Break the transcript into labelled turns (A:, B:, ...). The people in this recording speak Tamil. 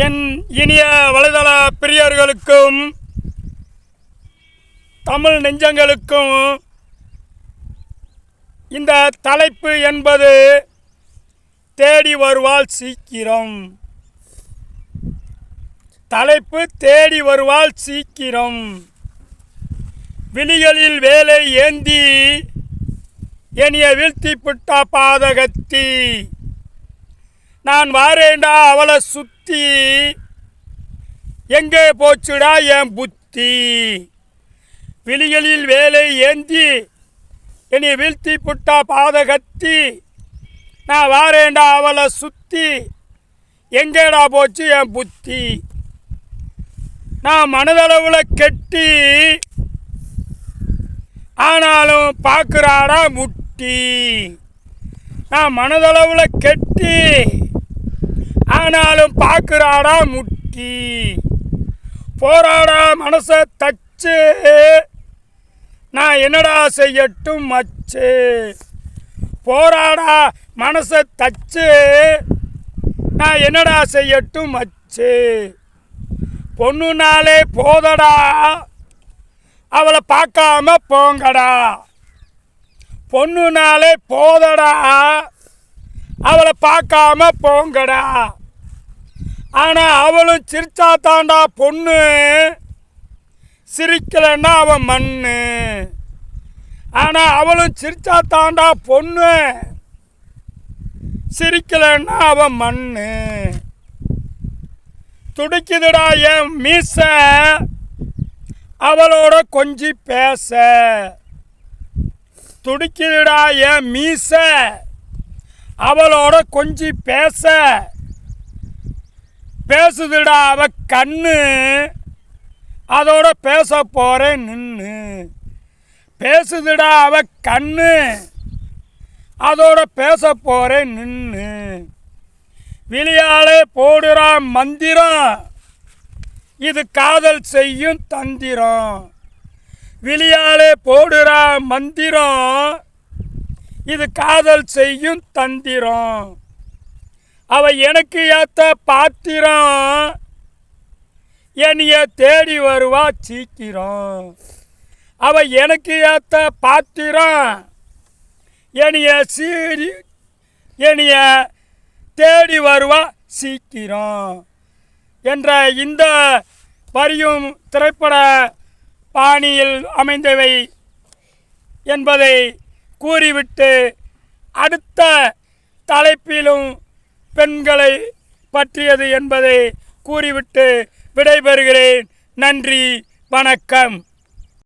A: என் இனிய வலைதள பிரியர்களுக்கும் தமிழ் நெஞ்சங்களுக்கும் இந்த தலைப்பு என்பது தேடி வருவாள் சீக்கிரம். தலைப்பு தேடி வருவாள் சீக்கிரம். விழிகளில் வேலை ஏந்தி என்னைய வீழ்த்தி புட்டா பாதகத்தி. நான் வாரேண்டா அவளை சுத்தி. எங்கே போச்சுடா என் புத்தி? விழிகளில் வேலை ஏந்தி என்னை வீழ்த்தி புட்டா பாதகத்தி நான் வாரேண்டா அவளை சுத்தி. எங்கேடா போச்சு என் புத்தி? நான் மனதளவில் கெட்டி. ஆனாலும் பார்க்குறாடா முட்டி. நான் மனதளவில் கெட்டி. ஆனாலும் பார்க்குறாடா முட்டி? போராடா மனசை தச்சு? நான் என்னடா செய்யட்டும் மச்சு? போராடா மனசை தச்சு? நான் என்னடா செய்யட்டும் மச்சு? பொண்ணுனாலே போதடா. அவளை பார்க்காம போங்கடா. பொண்ணுனாலே போதடா. அவளை பார்க்காம போங்கடா. ஆனால் அவளும் சிரிச்சா தாண்டா பொண்ணு. சிரிக்கலைன்னா அவன் மண்ணு. ஆனால் அவளும் சிரிச்சா தாண்டா பொண்ணு. சிரிக்கலைன்னா அவன் மண்ணு. துடிக்குதுடா என் மீச. அவளோட கொஞ்சி பேச. துடிக்குதுடா என் மீச. அவளோட கொஞ்சி பேச. பேசுதுடா அவ கண்ணு. அதோட பேச போகிறேன் நின்று பேசுதுடா அவ கண்ணு. அதோட பேச போகிறேன் நின்று விழியாலே போடுறா மந்திரம். இது காதல் செய்யும் தந்திரம். விழியாலே போடுறா மந்திரம். இது காதல் செய்யும் தந்திரம். அவ எனக்கு ஏத்த பாத்திரம். என்னைய தேடி வருவா சீக்கிரம். அவ எனக்கு ஏத்த பாத்திரம். என்னைய சீரி என்னைய தேடி வருவா சீக்கிரம். என்ற இந்த வரியும் திரைப்பட பாணியில் அமைந்தவை என்பதை கூறிவிட்டு அடுத்த தலைப்பிலும் பெண்களை பற்றியது என்பதை கூறிவிட்டு விடைபெறுகிறேன். நன்றி வணக்கம்.